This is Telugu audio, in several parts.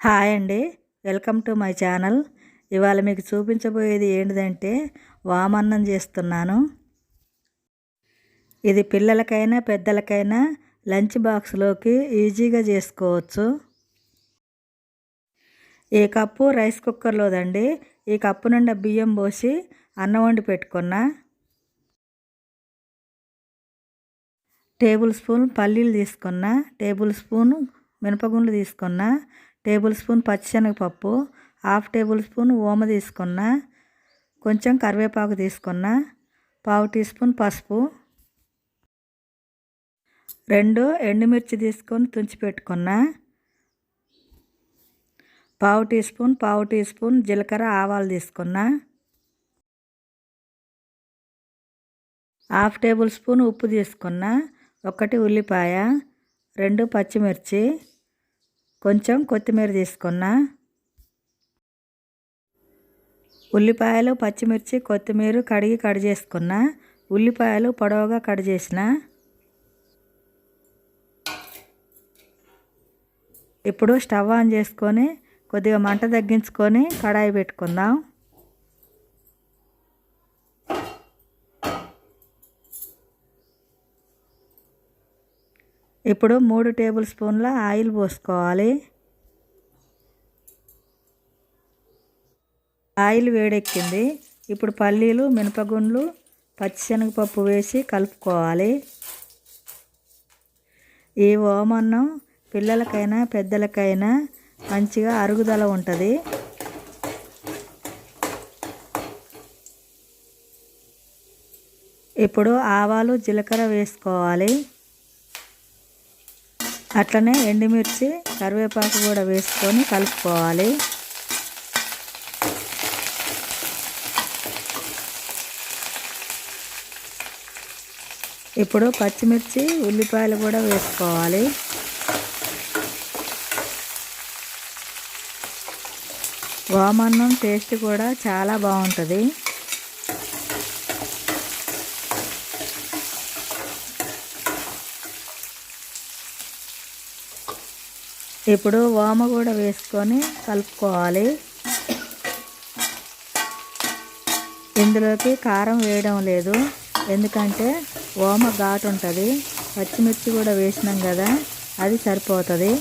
హాయ్ అండి. Welcome to my channel. ఇవాళ మీకు చూపించబోయేది ఏంటిదంటే వామన్నం చేస్తున్నాను. ఇది పిల్లలకైనా పెద్దలకైనా లంచ్ బాక్స్లోకి ఈజీగా చేసుకోవచ్చు. ఈ కప్పు రైస్ కుక్కర్లోదండి. ఈ కప్పు నిండా బియ్యం పోసి అన్నం వండి పెట్టుకున్నా. టేబుల్ స్పూన్ పల్లీలు తీసుకున్నా. టేబుల్ స్పూన్ మినపగుండ్లు తీసుకున్నా. టేబుల్ స్పూన్ పచ్చిశనగపప్పు హాఫ్ టేబుల్ స్పూన్ ఓమ తీసుకున్న కొంచెం కరివేపాకు తీసుకున్న పావు టీ స్పూన్ పసుపు రెండు ఎండుమిర్చి తీసుకొని తుంచి పెట్టుకున్న పావు టీ స్పూన్ పావు టీ స్పూన్ జీలకర్ర ఆవాలు తీసుకున్న హాఫ్ టేబుల్ స్పూన్ ఉప్పు తీసుకున్న ఒకటి ఉల్లిపాయ రెండు పచ్చిమిర్చి కొంచెం కొత్తిమీర తీసుకున్నా. ఉల్లిపాయలు పచ్చిమిర్చి కొత్తిమీర కడిగి కట్ చేసుకున్నా. ఉల్లిపాయలు పొడవుగా కట్ చేసిన. ఇప్పుడు స్టవ్ ఆన్ చేసుకొని కొద్దిగా మంట తగ్గించుకొని కడాయి పెట్టుకుందాం. ఇప్పుడు మూడు టేబుల్ స్పూన్ల ఆయిల్ పోసుకోవాలి. ఆయిల్ వేడెక్కింది. ఇప్పుడు పల్లీలు మినపగుండ్లు పచ్చిశనగపప్పు వేసి కలుపుకోవాలి. ఈ ఓమన్నం పిల్లలకైనా పెద్దలకైనా మంచిగా అరుగుదల ఉంటుంది. ఇప్పుడు ఆవాలు జీలకర్ర వేసుకోవాలి. అట్లనే ఎండుమిర్చి కరివేపాకు కూడా వేసుకొని కలుపుకోవాలి. ఇప్పుడు పచ్చిమిర్చి ఉల్లిపాయలు కూడా వేసుకోవాలి. వామన్నం టేస్ట్ కూడా చాలా బాగుంటుంది. ఇప్పుడు వామ కూడా వేసుకొని కలుపుకోవాలి. ఇందులోకి కారం వేయడం లేదు. ఎందుకంటే ఓమ ఘాటు ఉంటుంది. పచ్చిమిర్చి కూడా వేసినాం కదా అది సరిపోతుంది.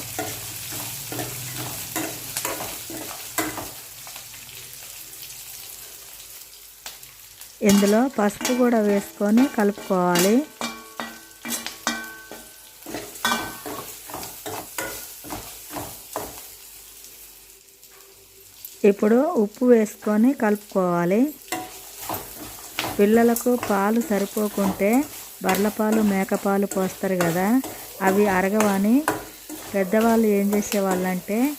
ఇందులో పసుపు కూడా వేసుకొని కలుపుకోవాలి. ఇప్పుడు ఉప్పు వేసుకొని కలుపుకోవాలి. పిల్లలకు పాలు సరిపోకుంటే బర్లపాలు మేకపాలు పోస్తారు కదా అవి అరగవని పెద్దవాళ్ళు ఏం చేసేవాళ్ళంటే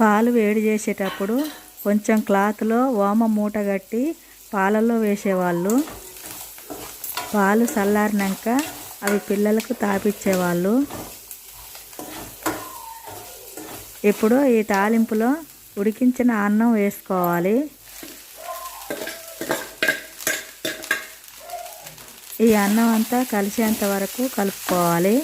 పాలు వేడి చేసేటప్పుడు కొంచెం క్లాత్లో ఓమ మూట కట్టి పాలలో వేసేవాళ్ళు. పాలు చల్లారినాక అవి పిల్లలకు తాపిచ్చేవాళ్ళు. ఇప్పుడు ఈ తాలింపులో ఉడికించిన అన్నం వేసుకోవాలి. ఈ అన్నం అంతా కలిసేంత వరకు కలుపుకోవాలి.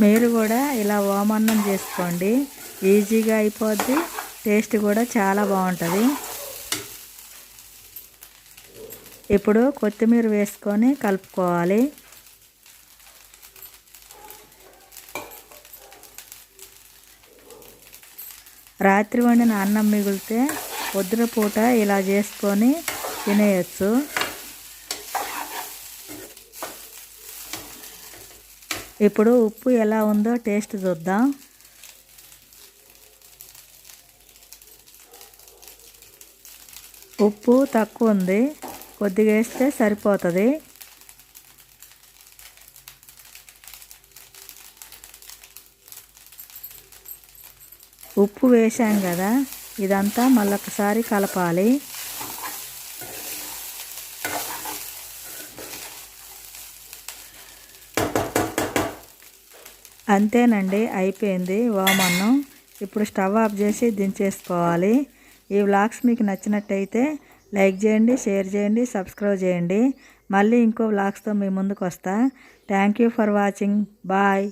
మీరు కూడా ఇలా ఓమన్నం చేసుకోండి. ఈజీగా అయిపోద్ది. టేస్ట్ కూడా చాలా బాగుంటుంది. ఇప్పుడు కొత్తిమీర వేసుకొని కలుపుకోవాలి. రాత్రి వండిన అన్నం మిగిలితే పొద్దున పూట ఇలా చేసుకొని తినేయచ్చు. ఇప్పుడు ఉప్పు ఎలా ఉందో టేస్ట్ చూద్దాం. ఉప్పు తక్కువ ఉంది కొద్దిగా వేస్తే సరిపోతుంది. ఉప్పు వేసాం కదా ఇదంతా మళ్ళొకసారి కలపాలి. అంతేనండి అయిపోయింది వామన్నం. ఇప్పుడు స్టవ్ ఆఫ్ చేసి దించేసుకోవాలి. ఈ వ్లాగ్స్ మీకు నచ్చినట్టయితే లైక్ చేయండి షేర్ చేయండి సబ్స్క్రైబ్ చేయండి. మళ్ళీ ఇంకో వ్లాగ్స్తో మీ ముందుకు వస్తా thank you for watching. Bye.